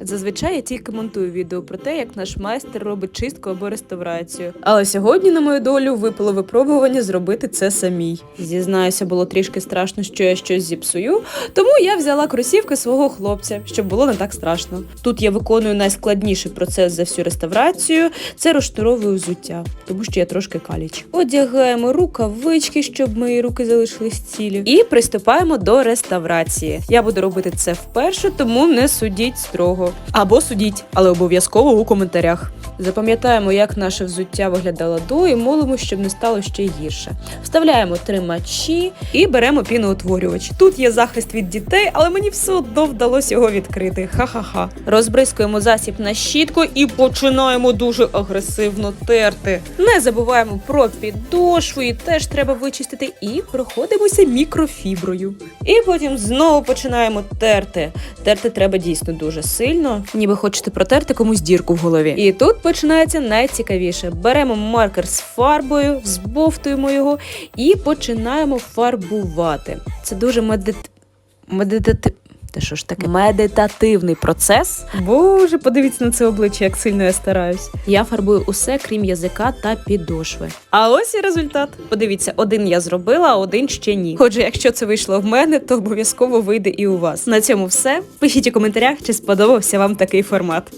Зазвичай я тільки монтую відео про те, як наш майстер робить чистку або реставрацію. Але сьогодні на мою долю випало випробування зробити це самій. Зізнаюся, було трішки страшно, що я щось зіпсую, тому я взяла кросівки свого хлопця, щоб було не так страшно. Тут я виконую найскладніший процес за всю реставрацію це розшнуровую взуття, тому що я трошки каліч. Одягаємо рукавички, щоб мої руки залишились цілі, і приступаємо до реставрації. Я буду робити це вперше, тому не судіть строго. Або судіть, але обов'язково у коментарях. Запам'ятаємо, як наше взуття виглядало до, і молимо, щоб не стало ще гірше. Вставляємо тримачі і беремо піноутворювач. Тут є захист від дітей, але мені все одно вдалося його відкрити. Ха-ха-ха. Розбризкуємо засіб на щітку і починаємо дуже агресивно терти. Не забуваємо про підошву, і теж треба вичистити, і проходимося мікрофіброю. І потім знову починаємо терти. Терти треба дійсно дуже сильно, ніби хочете протерти комусь дірку в голові. І тут починається найцікавіше. Беремо маркер з фарбою, збовтуємо його і починаємо фарбувати. Це дуже медит... медитати... Та що ж таке? Медитативний процес. Боже, подивіться на це обличчя, як сильно я стараюсь. Я фарбую усе, крім язика та підошви. А ось і результат. Подивіться, один я зробила, а один ще ні. Отже, якщо це вийшло в мене, то обов'язково вийде і у вас. На цьому все. Пишіть у коментарях, чи сподобався вам такий формат.